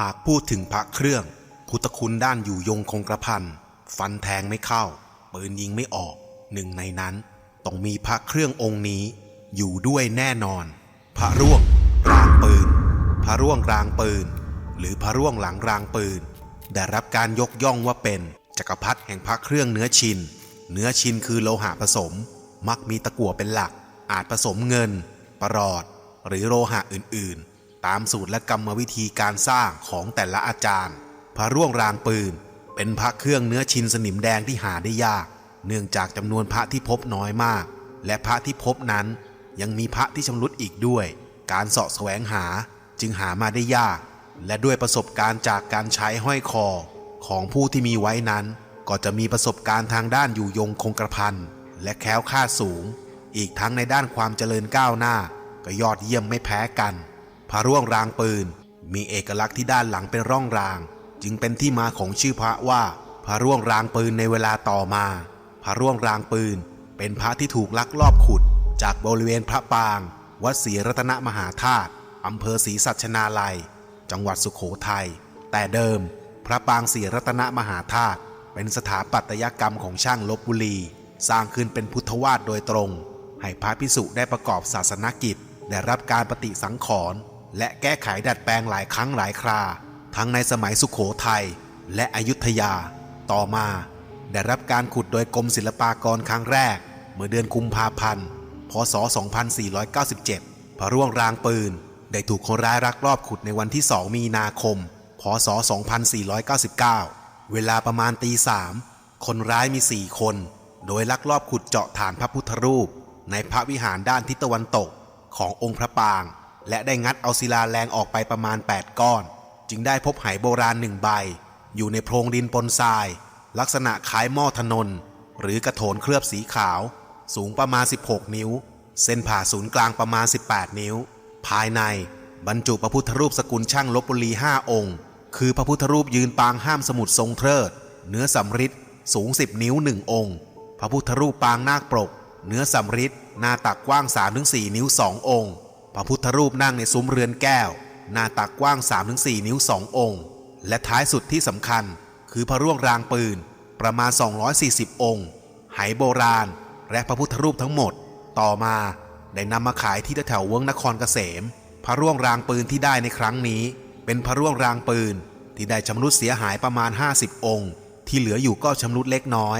หากพูดถึงพระเครื่อง พุทธคุณด้านอยู่ยงคงกระพันฟันแทงไม่เข้า ปืนยิงไม่ออก หนึ่งในนั้นต้องมีพระเครื่ององค์นี้ อยู่ด้วยแน่นอน พระร่วงรางปืน พระร่วงรางปืน หรือพระร่วงหลังรางปืน ได้รับการยกย่องว่าเป็นจักรพรรดิแห่งพระเครื่องเนื้อชิน เนื้อชินคือโลหะผสม มักมีตะกั่วเป็นหลัก อาจผสมเงิน ประหลอด หรือโลหะอื่นๆ ตามสูตรและกรรมวิธีการสร้างของแต่ละอาจารย์ พระร่วงรางปืน เป็นพระเครื่องเนื้อชินสนิมแดงที่หาได้ยาก เนื่องจากจำนวนพระที่พบน้อยมาก และพระที่พบนั้น ยังมีพระที่ชำรุดอีกด้วย การเสาะแสวงหาจึงหามาได้ยาก และด้วยประสบการณ์จากการใช้ห้อยคอ ของผู้ที่มีไว้นั้น ก็จะมีประสบการณ์ทางด้านอยู่ยงคงกระพันและแค้วคลาสูง อีกทั้งในด้านความเจริญก้าวหน้า ก็ยอดเยี่ยมไม่แพ้กัน ระร่วงรางปืน มีเอกลักษณ์ที่ด้านหลังเป็นร่องราง จึงเป็นที่มาของชื่อพระว่า พระร่วงรางปืนในเวลาต่อมา พระร่วงรางปืน เป็นพระที่ถูกลักลอบขุด จากบริเวณพระปาง วัดศรีรัตนมหาธาตุอำเภอศรีสัชนาลัย จังหวัดสุขโขทัยแต่เดิม พระปางศรีรัตนมหาธาตุเป็นสถาปัตยกรรมของช่างลบบุรี สร้างขึ้นเป็นพุทธวาสโดยตรง ให้พระพิสุได้ประกอบศาสนกิจ ได้รับการปฏิสังขรณ์ และแก้ไขดัดแปลงหลายครั้งหลายครา ทั้งในสมัยสุขโขทัยและอยุธยา ต่อมา ได้รับการขุดโดยกรมศิลปากรครั้งแรก เมื่อเดือนกุมภาพันธ์ พศ 2497 พระร่วงรางปืน ได้ถูกคนร้ายรักรอบขุดในวันที่ 2 มีนาคม พศ 2499 เวลาประมาณตีสามคนร้ายมี 4 คน โดยลักลอบขุดเจาะฐานพระพุทธรูป ในพระวิหารด้านทิศตะวันตกขององค์พระปาง และได้งัดเอาศิลาแรงออกไปประมาณ 8 ก้อน จึงได้พบไหโบราณหนึ่งใบ อยู่ในโพรงดินปนทราย ลักษณะคล้ายหม้อถนน หรือกระโถนเคลือบสีขาว สูงประมาณ 16 นิ้ว เส้นผ่าศูนย์กลางประมาณ 18 นิ้ว ภายในบรรจุพระพุทธรูปสกุลช่างลบบุรี5องค์ คือพระพุทธรูปยืนปางห้ามสมุดทรงเทิด เนื้อสำริดสูง 10 นิ้ว1องค์ พระพุทธรูปปางนาคปรก เนื้อสำริดหน้าตักกว้าง 3-4 นิ้ว2องค์ พระพุทธรูปนั่งในซุ้มเรือนแก้ว หน้าตักกว้าง 3-4 นิ้ว2ององค์ และท้ายสุดที่สำคัญ คือพระร่วงรางปืนประมาณ 240 องค์ไหโบราณ และพระพุทธรูปทั้งหมด ต่อมาได้นำมาขายที่แถวๆเวิ้งนครเกษม พระร่วงรางปืนที่ได้ในครั้งนี้ เป็นพระร่วงรางปืนที่ได้ชำรุดเสียหายประมาณ 50 องค์ ที่เหลืออยู่ก็ชำรุดเล็กน้อย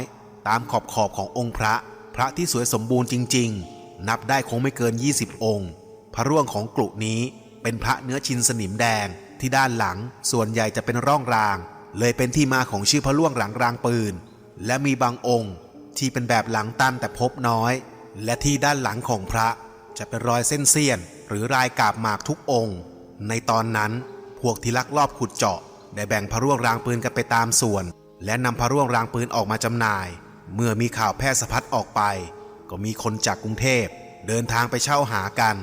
ตามขอบขอบขององค์พระ พระที่สวยสมบูรณ์จริง ๆ นับได้คงไม่เกิน 20 องค์ พระร่วงของกลุ่นี้เป็นพระเนื้อชินสนิมแดงที่ด้านหลังส่วนใหญ่จะเป็นร่องราง เลยเป็นที่มาของชื่อพระร่วงหลังรางปืน และมีบางองค์ที่เป็นแบบหลังตันแต่พบน้อย และที่ด้านหลังของพระจะเป็นรอยเส้นเสี้ยน หรือรายกาบหมากทุกองค์ ในตอนนั้นพวกที่ลักลอบขุดเจาะ ได้แบ่งพระร่วงรางปืนกันไปตามส่วน และนำพระร่วงรางปืนออกมาจำหน่าย เมื่อมีข่าวแพร่สะพัดออกไป ก็มีคนจากกรุงเทพ เดินทางไปเช่าหากัน